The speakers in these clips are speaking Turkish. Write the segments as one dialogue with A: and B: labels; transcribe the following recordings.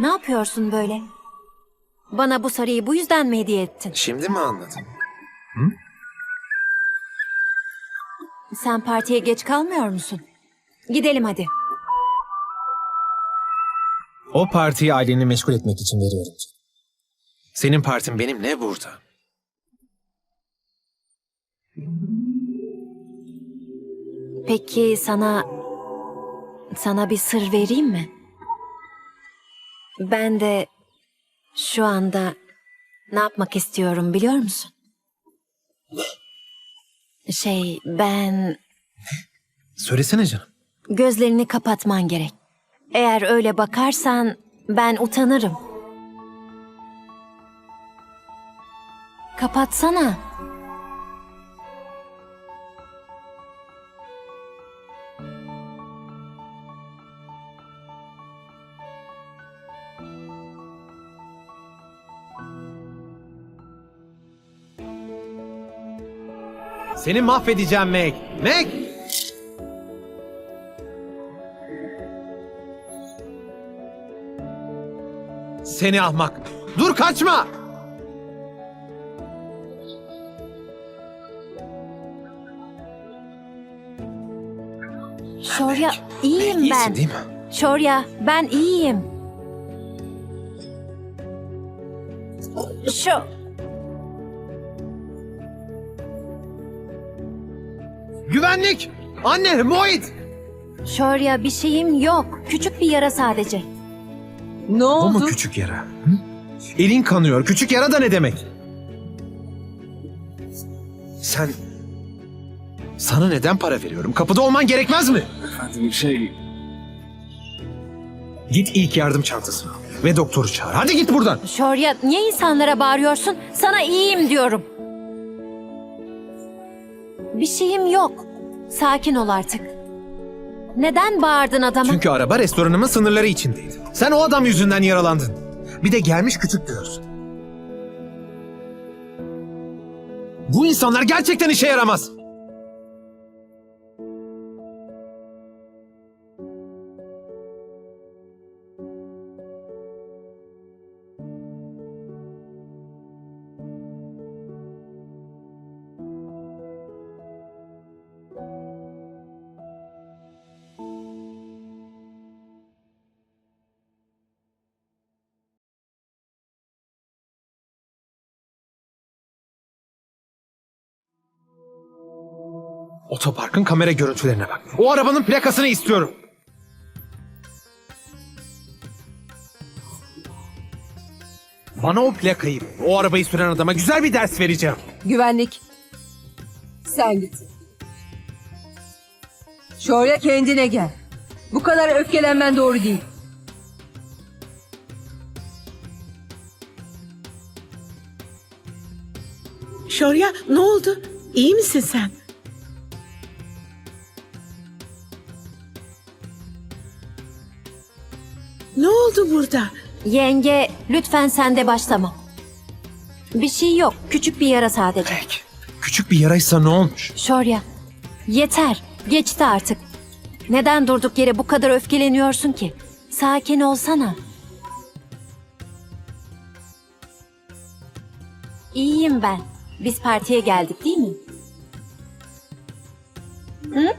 A: Ne yapıyorsun böyle? Bana bu sarıyı bu yüzden mi hediye ettin?
B: Şimdi mi anladın?
A: Sen partiye geç kalmıyor musun? Gidelim hadi.
B: O partiyi aileni meşgul etmek için veriyorum. Senin partin benim ne burada?
A: Peki sana sana bir sır vereyim mi? Ben de şu anda ne yapmak istiyorum biliyor musun? Şey ben
B: Söylesene canım.
A: gözlerini kapatman gerek. Eğer öyle bakarsan ben utanırım. Kapatsana.
B: Seni mahvedeceğim Meg. Meg! Seni ahmak. Dur kaçma!
A: Şorya iyiyim ben.
B: İyisin değil mi?
A: Şorya ben iyiyim. Şu
B: Güvenlik! Anne, Moit!
A: Şorya bir şeyim yok. Küçük bir yara sadece.
C: Ne
B: O
C: oldu?
B: mu küçük yara? Hı? Elin kanıyor. Küçük yara da ne demek? Sen... Sana neden para veriyorum? Kapıda olman gerekmez mi?
D: Efendim şey...
B: Git ilk yardım çantasını al ve doktoru çağır. Hadi git buradan.
A: Şorya niye insanlara bağırıyorsun? Sana iyiyim diyorum. Bir şeyim yok. Sakin ol artık. Neden bağırdın adama?
B: Çünkü araba restoranımın sınırları içindeydi. Sen o adam yüzünden yaralandın. Bir de gelmiş küçük diyorsun. Bu insanlar gerçekten işe yaramaz. Otoparkın kamera görüntülerine bak. O arabanın plakasını istiyorum. Bana o plakayı, o arabayı süren adama güzel bir ders vereceğim.
C: Güvenlik. Sen git. Şöyle kendine gel. Bu kadar öfkelenmen doğru değil.
E: Şorya ne oldu? İyi misin sen? Ne oldu burada?
A: Yenge lütfen sen de başlama. Bir şey yok. Küçük bir yara sadece.
B: Peki. Küçük bir yaraysa ne olmuş?
A: Şorya yeter. Geçti artık. Neden durduk yere bu kadar öfkeleniyorsun ki? Sakin olsana. İyiyim ben. Biz partiye geldik değil mi? Hı?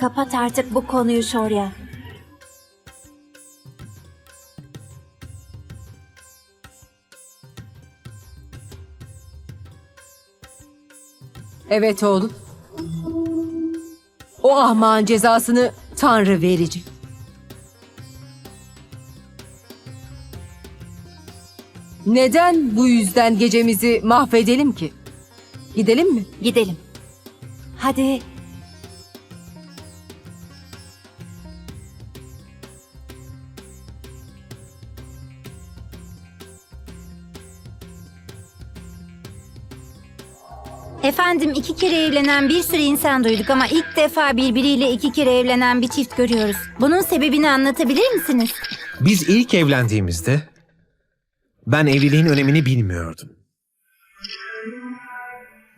A: Kapat artık bu konuyu Şorya.
C: Evet oğlum. O ahmağın cezasını Tanrı verecek. Neden bu yüzden gecemizi mahvedelim ki? Gidelim mi?
A: Gidelim. Hadi.
F: Efendim iki kere evlenen bir sürü insan duyduk ama ilk defa birbiriyle iki kere evlenen bir çift görüyoruz. Bunun sebebini anlatabilir misiniz?
B: Biz ilk evlendiğimizde ben evliliğin önemini bilmiyordum.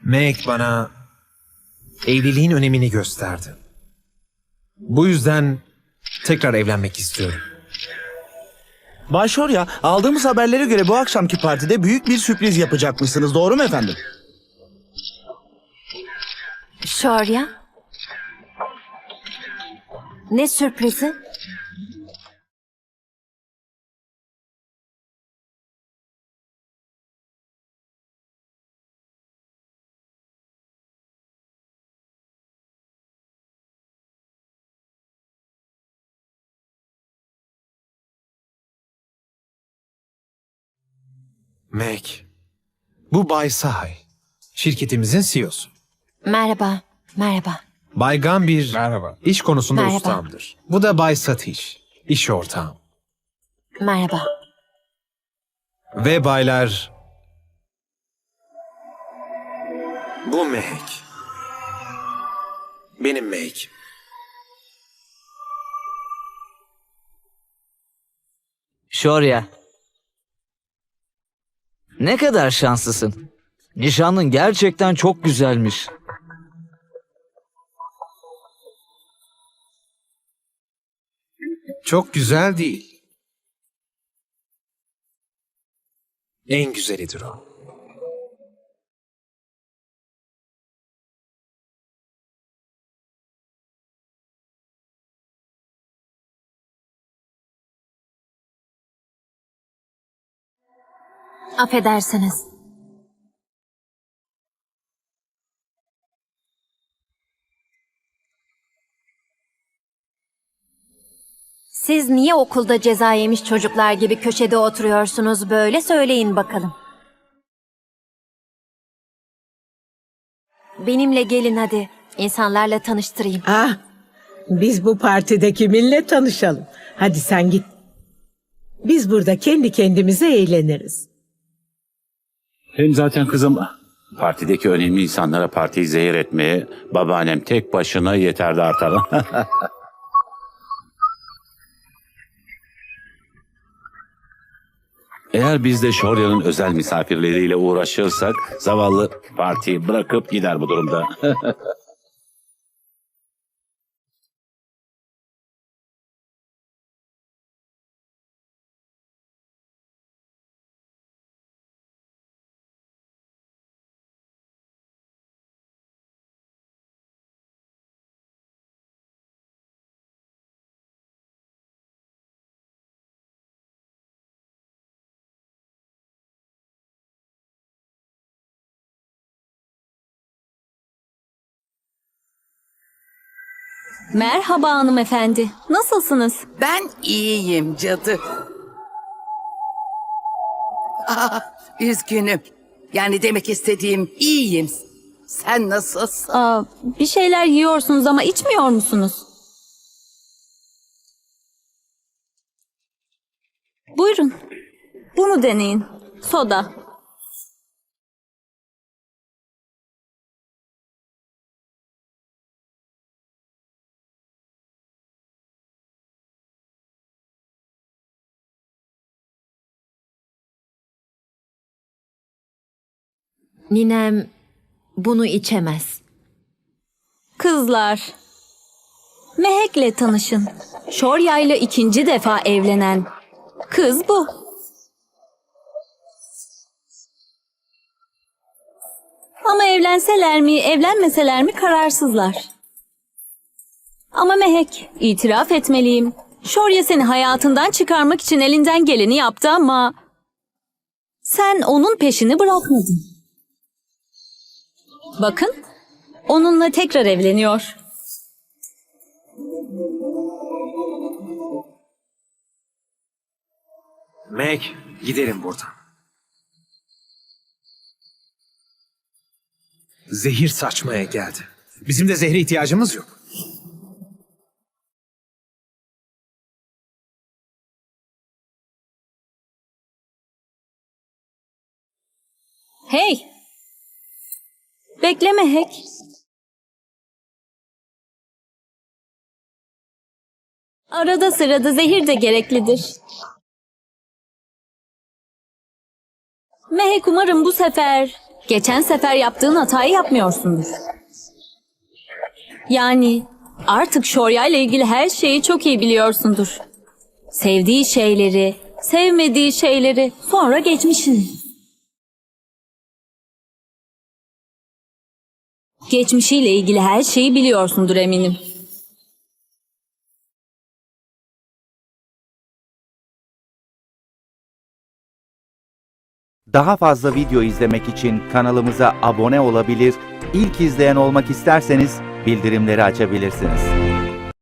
B: Meg bana evliliğin önemini gösterdi. Bu yüzden tekrar evlenmek istiyorum.
D: Bay Şorya, aldığımız haberlere göre bu akşamki partide büyük bir sürpriz yapacakmışsınız. Doğru mu efendim?
A: Şorya? Ne sürprizi?
B: Meg, bu Bay Sahay. Şirketimizin CEO'su.
A: Merhaba, merhaba.
B: Bay Gambir
G: Merhaba.
B: iş konusunda
A: Merhaba.
B: ustamdır. Bu da Bay Satish, iş ortağım.
A: Merhaba.
B: Ve baylar... Bu Meg. Benim Meg.
H: Şorya. Ne kadar şanslısın. Nişanlın gerçekten çok güzelmiş.
B: Çok güzel değil. En güzelidir o.
A: Affedersiniz. Siz niye okulda ceza yemiş çocuklar gibi köşede oturuyorsunuz böyle söyleyin bakalım. Benimle gelin hadi. İnsanlarla tanıştırayım.
E: Ah, biz bu partide kiminle tanışalım. Hadi sen git. Biz burada kendi kendimize eğleniriz.
I: Hem zaten kızım partideki önemli insanlara partiyi zehir etmeye babaannem tek başına yeterli artar. Eğer biz de Şorya'nın özel misafirleriyle uğraşırsak zavallı partiyi bırakıp gider bu durumda.
J: Merhaba hanımefendi. Nasılsınız?
K: Ben iyiyim cadı. Aa, üzgünüm. Yani demek istediğim iyiyim. Sen nasılsın?
J: Aa, bir şeyler yiyorsunuz ama içmiyor musunuz? Buyurun. Bunu deneyin. Soda.
A: Ninem bunu içemez.
J: Kızlar. Mehek'le tanışın. Şorya ile ikinci defa evlenen. Kız bu. Ama evlenseler mi, evlenmeseler mi kararsızlar. Ama Mehek, itiraf etmeliyim. Şorya seni hayatından çıkarmak için elinden geleni yaptı ama... Sen onun peşini bırakmadın. Bakın, onunla tekrar evleniyor.
B: Meg, gidelim buradan. Zehir saçmaya geldi. Bizim de zehre ihtiyacımız yok.
J: Hey! Bekleme Hek. Arada sırada zehir de gereklidir. Mehek umarım bu sefer, geçen sefer yaptığın hatayı yapmıyorsundur. Yani artık Şorya ile ilgili her şeyi çok iyi biliyorsundur. Sevdiği şeyleri, sevmediği şeyleri, sonra geçmişini. Geçmişiyle ilgili her şeyi biliyorsundur eminim.
G: Daha fazla video izlemek için kanalımıza abone olabilir, ilk izleyen olmak isterseniz bildirimleri açabilirsiniz.